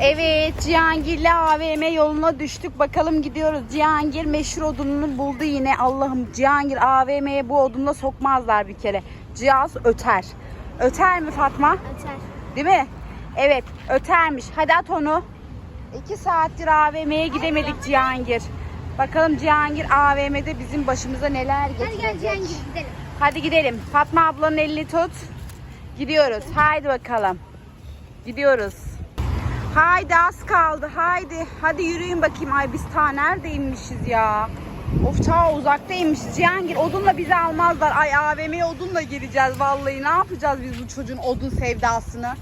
Evet Cihangir'le AVM yoluna düştük. Bakalım gidiyoruz. Cihangir meşhur odununu buldu yine. Allah'ım Cihangir AVM'ye bu odunla sokmazlar bir kere. Cihaz öter. Öter mi Fatma? Açar. Değil mi? Evet ötermiş. Hadi at onu. İki saattir AVM'ye gidemedik Cihangir. Bakalım Cihangir AVM'de bizim başımıza neler Hadi gel getirecek. Cihangir gidelim. Hadi gidelim. Fatma ablanın elini tut. Gidiyoruz. Haydi bakalım. Gidiyoruz. Haydi az kaldı. Haydi. Hadi yürüyün bakayım. Ay biz ta neredeymişiz ya? Of ta uzaktaymışız. Cihangir odunla bizi almazlar. Ay AVM'ye odunla gireceğiz vallahi. Ne yapacağız biz bu çocuğun odun sevdasını?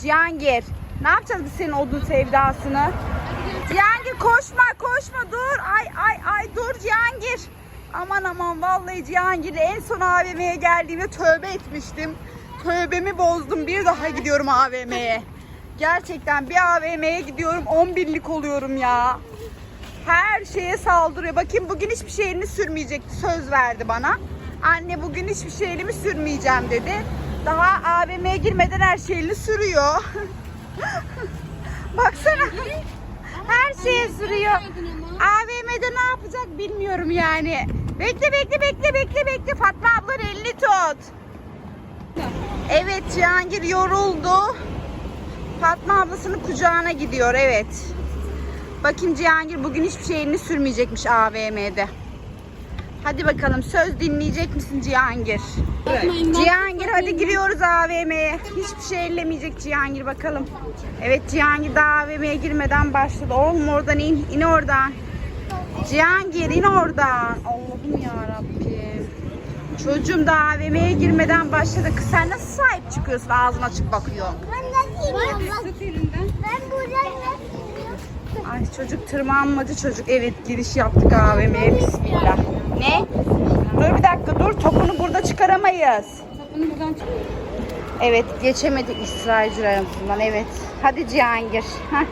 Cihangir ne yapacağız biz senin odun sevdasını? Cihangir koşma koşma dur. Ay ay ay dur Cihangir. Aman aman vallahi Cihangir en son AVM'ye geldiğimde tövbe etmiştim. Tövbemi bozdum. Bir daha gidiyorum AVM'ye. Gerçekten bir AVM'ye gidiyorum 11'lik oluyorum ya. Her şeye saldırıyor. Bakayım bugün hiçbir şey elini sürmeyecekti. Söz verdi bana. Anne bugün hiçbir şey elimi sürmeyeceğim dedi. Daha AVM'ye girmeden her şey elini sürüyor. Baksana. Her şeye sürüyor. AVM'de ne yapacak bilmiyorum yani. Bekle bekle bekle bekle bekle. Fatma ablanın elini tut. Evet Cihangir yoruldu. Fatma ablasının kucağına gidiyor evet. Bakayım Cihangir bugün hiçbir şey elini sürmeyecekmiş AVM'de. Hadi bakalım söz dinleyecek misin Cihangir? Cihangir hadi giriyoruz AVM'ye. Hiçbir şey ellemeyecek Cihangir bakalım. Evet Cihangir daha AVM'ye girmeden başladı. Oğlum oradan in, in oradan. Cihangir in oradan. Allah'ım ya Rabbim. Çocuğum da AVM'ye girmeden başladı. Kız sen nasıl sahip çıkıyorsun ağzın açık bakıyorsun? Ben buradan Ay çocuk tırmanmacı çocuk. Evet giriş yaptık AVM'ye bismillah. Ne? Dur bir dakika dur topunu burada çıkaramayız. Topunu buradan çık. Evet geçemedik İsrailciler arasından evet. Hadi Cihangir. Heh.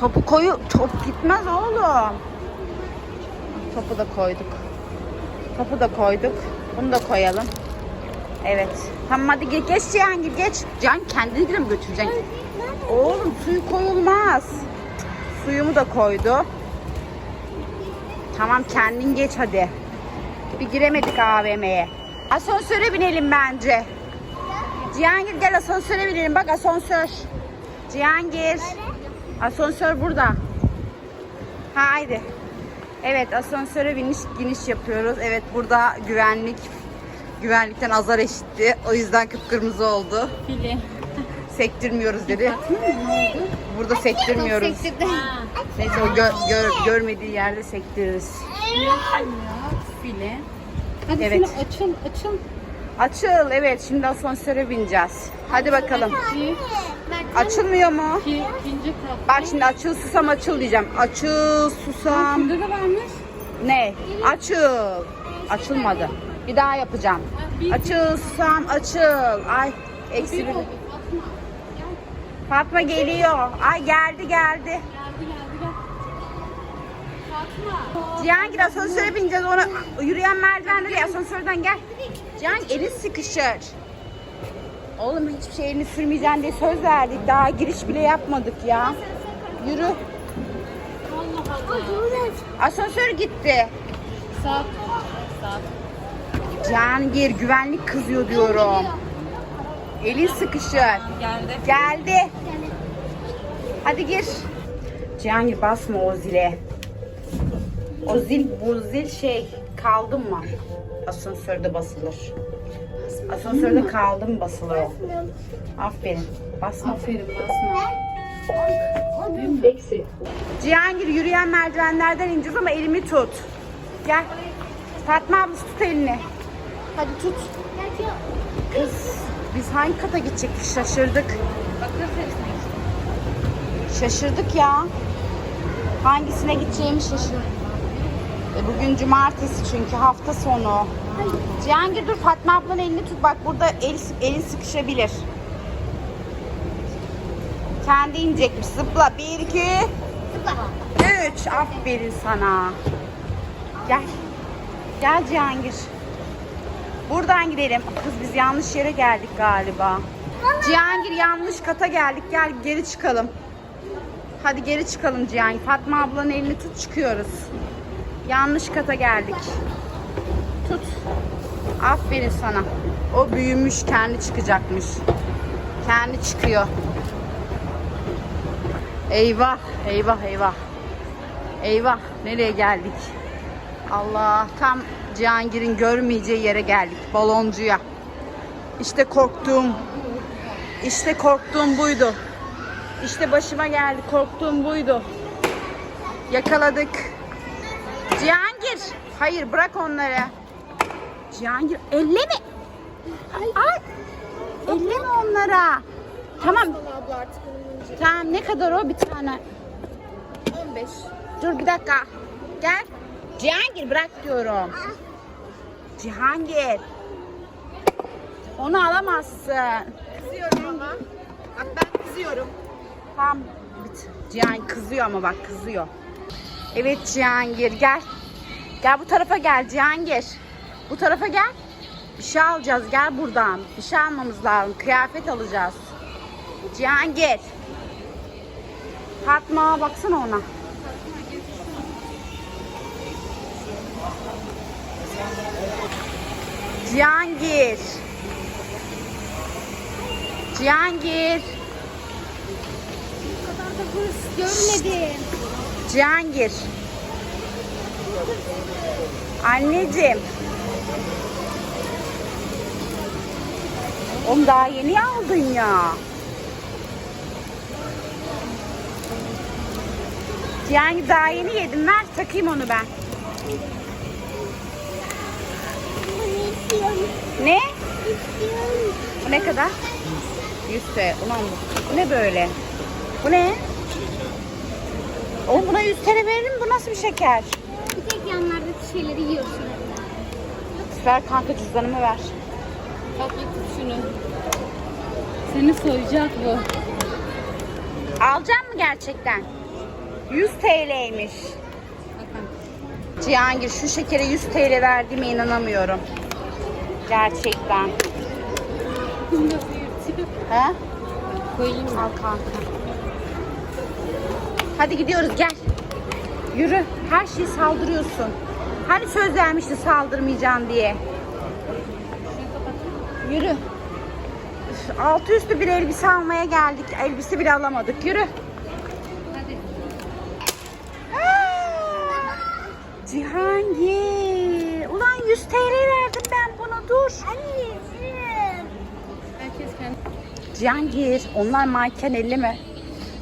Topu koyu top gitmez oğlum. Topu da koyduk. Topu da koyduk. Bunu da koyalım. Evet. Tamam hadi geç, geç Cihangir geç. Cihan kendini bile mi götüreceksin? Oğlum suyu koyulmaz. Suyumu da koydu. Tamam kendin geç hadi. Bir giremedik AVM'ye. Asansöre binelim bence. Cihangir gel asansöre binelim. Bak asansör. Cihangir. Asansör burada. Haydi. Evet asansöre biniş giniş yapıyoruz. Evet burada güvenlik güvenlikten azar eşitti. O yüzden kıpkırmızı oldu. Fili. Sektirmiyoruz dedi. Burada sektirmiyoruz. Neyse o gö- gör- görmediği yerde sektiririz. Fili. Hadi Evet. şunu açıl açıl. Açıl evet şimdi asansöre bineceğiz. Hadi bakalım. Bir, Açılmıyor mu? iki, ikinci kat. Bak şimdi açıl susam açıl diyeceğim. Açıl susam. Burada da varmış. Ne? Açıl. Açılmadı. Bir daha yapacağım. Açıl susam açıl. Ay eksi Bir. Fatma geliyor. Ay geldi geldi. Cihangir asansöre bineceğiz. Ona yürüyen merdivenleri ya, asansörden gel. Cihan elin sıkışır. Oğlum hiçbir şey elini sürmeyeceksin diye söz verdik. Daha giriş bile yapmadık ya. Yürü. Asansör gitti. Saat. Saat. Cihangir güvenlik kızıyor diyorum. Elin sıkışır. Geldi. Geldi. Hadi gir. Cihangir basma o zile. O zil bu zil şey kaldı mı? Asansörde basılır. Asansörde kaldı mı basılır o. Aferin. Basma. Aferin basma. Cihangir yürüyen merdivenlerden ineceğiz ama elimi tut. Gel. Fatma ablası tut elini. Hadi tut. Kız biz hangi kata gidecektik şaşırdık. Şaşırdık ya. Hangisine gideceğimi şaşırdım. E bugün cumartesi çünkü hafta sonu. Cihangir dur Fatma ablanın elini tut. Bak burada el, elin sıkışabilir. Kendi inecekmiş. Zıpla. Bir, iki, üç. Aferin sana. Gel. Gel Cihangir. Buradan gidelim. Kız biz yanlış yere geldik galiba. Cihangir yanlış kata geldik. Gel geri çıkalım. Hadi geri çıkalım Cihangir. Fatma ablanın elini tut çıkıyoruz. Yanlış kata geldik. Tut. Aferin sana. O büyümüş kendi çıkacakmış. Kendi çıkıyor. Eyvah, eyvah, eyvah. Eyvah, nereye geldik? Allah, tam Cihangir'in görmeyeceği yere geldik. Baloncuya. İşte korktuğum, işte korktuğum buydu. İşte başıma geldi, korktuğum buydu. Yakaladık. Cihangir, hayır bırak onları. Cihangir, elleme. Ay, elleme onlara. Tamam. Tamam ne kadar o bir tane? 15. Dur bir dakika. Gel. Cihangir bırak diyorum. Cihangir. Onu alamazsın. Kızıyorum ama. Bak ben kızıyorum. Tamam. Bit. Cihangir kızıyor ama bak kızıyor. Evet Cihangir gel. Gel bu tarafa gel Cihangir. Bu tarafa gel. Bir şey alacağız gel buradan. Bir şey almamız lazım. Kıyafet alacağız. Cihangir. Fatma baksana ona. Cihangir. Cihangir. Bu görmedim. Cihangir. Anneciğim. Oğlum daha yeni aldın ya. Cihangir daha yeni yedim. Ver takayım onu ben. Bunu istiyorum. Ne? İstiyorum. Bu ne kadar? 100 TL. Ulan bu, bu ne böyle? Bu ne? Oğlum buna 100 TL veririm. Bu nasıl bir şeker? Bir tek yanlardaki şeyleri yiyorsun. Ver kanka cüzdanımı ver. Fatma tut şunu. Seni soyacak bu. Alacak mı gerçekten? 100 TL'ymiş. Bakın. Cihangir şu şekere 100 TL verdiğime inanamıyorum. Gerçekten. He? Koyayım mı? Al kanka. Hadi gidiyoruz gel. Yürü. Her şeyi saldırıyorsun. Hani söz vermişti saldırmayacağım diye. Yürü. Üf, Altı üstü bir elbise almaya geldik. Elbise bile alamadık. Yürü. Hadi. Aa! Cihangir. Ulan 100 TL verdim ben dur. Anneciğim. Herkes kendi. Cihangir onlar manken elli mi?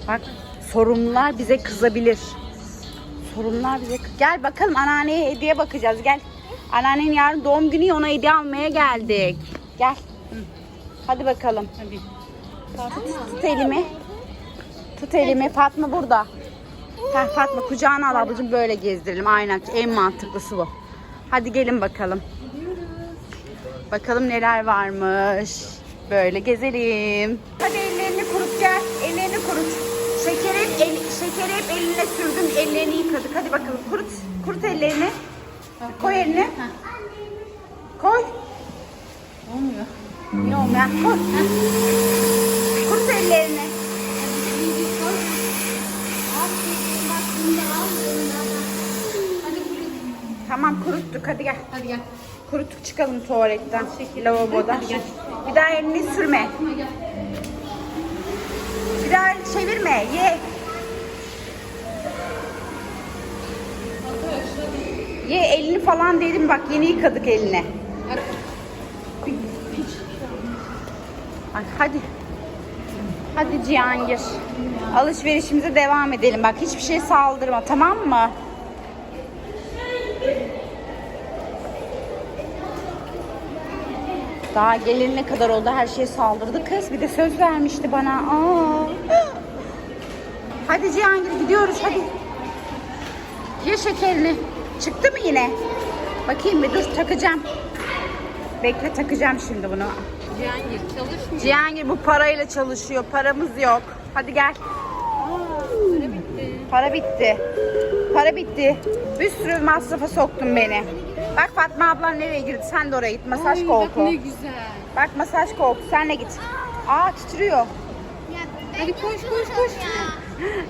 Bak sorumlular bize kızabilir. Sorumlular bize Gel bakalım anneanneye hediye bakacağız gel. Anneannenin yarın doğum günü ona hediye almaya geldik. Gel. Hadi bakalım. Hadi. Tut elimi. Tut elimi. Fatma burada. Heh, Fatma kucağına al ablacığım böyle gezdirelim. Aynen en mantıklısı bu. Hadi gelin bakalım. Bakalım neler varmış. Böyle gezelim. Hadi ellerini kurut gel. Ellerini kurut. Şekeri, el, şekeri hep eline sürdün. Ellerini yıkadık. Hadi bakalım kurut. Kurut ellerini. Koy elini. Koy. Olmuyor. Niye olmuyor? Koy. Kurut ellerini. Tamam kuruttuk. Hadi gel. Hadi gel. Kuruttuk çıkalım tuvaletten, lavabodan. Bir daha elini sürme. Bir daha çevirme. Ye. Ye elini falan dedim bak yeni yıkadık. Hadi. Ay, hadi. Hadi Cihangir. Alışverişimize devam edelim. Bak hiçbir şey saldırma tamam mı? Daha gelin kadar oldu her şeye saldırdı kız. Bir de söz vermişti bana. Aa. Hadi Cihangir gidiyoruz hadi. Ye şekerini. Çıktı mı yine? Bakayım bir dur takacağım. Bekle takacağım şimdi bunu. Cihangir çalışmıyor. Cihangir bu parayla çalışıyor. Paramız yok. Hadi gel. Süre bitti. Para bitti. Para bitti. Bir sürü masrafa soktun beni. Bak Fatma ablan nereye girdi? Sen de oraya git. Masaj Ay, koltuğu. Bak ne güzel. Bak masaj koltuğu. Sen de git. Aa titriyor. Ya, Hadi koş koş koş.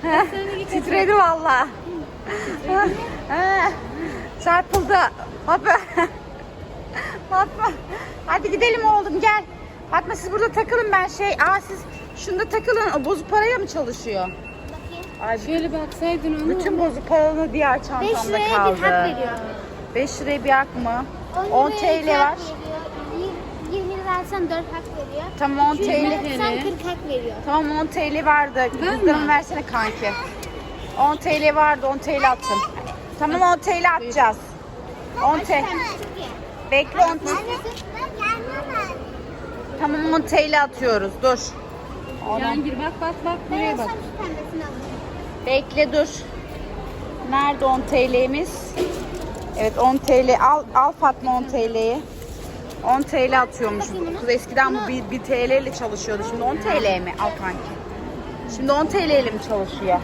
Ya. Titredi valla. Çarpıldı. Fatma. Fatma. Hadi gidelim oğlum gel. Fatma siz burada takılın ben şey. Aa siz şunda takılın. O bozuk paraya mı çalışıyor? Bakayım. Ay Şöyle baksaydın onu. bütün bozuk paranı diğer 5 çantamda liraya kaldı. bir hak veriyor. 5 liraya bir hak mı? 10 10 liraya iki TL var. veriyor. 20 lira versen 4 hak veriyor. Tamam 10 200 TL. versen 40 hak veriyor. Tamam 10 TL vardı. Cüzdanımı versene kanki. 10 TL vardı 10 TL attım. Tamam 10 TL atacağız. 10 TL. Bekle 10 TL. Tamam 10 TL atıyoruz. Dur. Ona- Cihangir bak bak bak buraya bak. Bekle dur. Nerede 10 TL'miz? Evet 10 TL. Al, al Fatma 10 TL'yi. 10 TL atıyormuş. Kız eskiden bu 1, 1 TL ile çalışıyordu. Şimdi 10 TL mi? Al kanki. Şimdi 10 TL ile mi çalışıyor?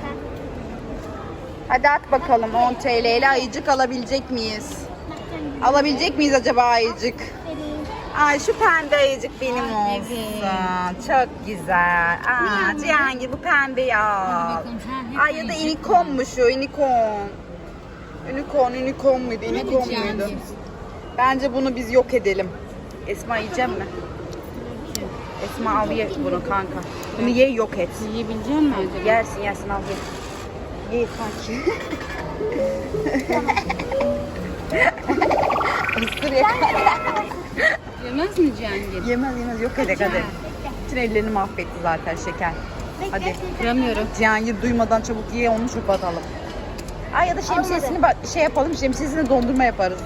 Hadi at bakalım 10 TL ile ayıcık alabilecek miyiz? Alabilecek miyiz acaba ayıcık? Ay şu pembe ayıcık benim Ay, olsun. Çok güzel. Aa, Cihangir bu pembeyi al. Ay ya da unicorn mu şu unicorn? Unicorn, muydu? Unicorn muydu? Bence bunu biz yok edelim. Esma yiyecek mi? Esma al ye bunu kanka. Bunu ye yok et. Yiyebilecek misin acaba? Yersin yersin al ye. Ye kanki. Mısır ye. Yemez mi Cihangir? Yemez yemez yok edek hadi. Bütün ellerini mahvetti zaten şeker. Hadi. Kıramıyorum. Cihangir duymadan çabuk ye onu çöpe atalım. Ay ya da şemsiyesini bak şey yapalım şemsiyesini dondurma yaparız.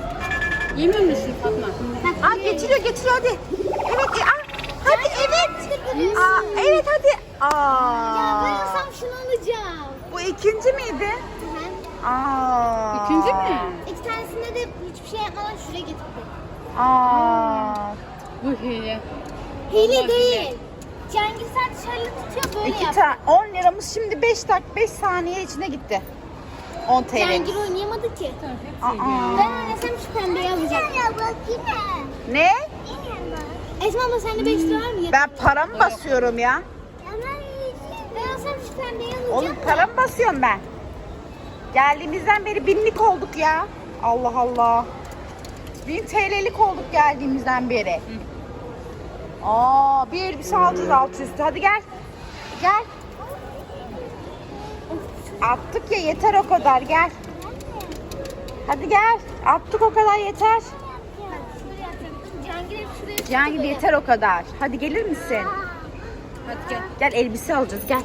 Yemiyor musun Fatma? Aa getiriyor getiriyor hadi. Evet aa, hadi evet. Aa, evet hadi. Ya ben Aa, olsam şunu alacağım. bu ikinci miydi? Hı hı. Aa. İkinci mi? İki tanesinde de hiçbir şey yapmadan şuraya getirdim. Aa. Bu hile. Hile değil. Cihangir sadece şöyle tutuyor böyle İki yap. tane 10 liramız şimdi 5 dak 5 saniye içine gitti. 10 TL. Cihangir oynayamadı ki. Aa. Ben oynasam şu pembeyi alacağım. Ya bak yine. Ne? Esma abla sende 5 lira var mı? Ben para mı basıyorum ya? Ben olsam şu pembeyi alacağım. Oğlum para mı basıyorum ben? Geldiğimizden beri binlik olduk ya. Allah Allah. Bin TL'lik olduk geldiğimizden beri. Aa, bir elbise alacağız alt üstü. Hadi gel. Gel. Attık ya yeter o kadar gel. Hadi gel. Attık o kadar yeter. Cihangir yeter o kadar. Hadi gelir misin? Hadi gel. Gel elbise alacağız gel.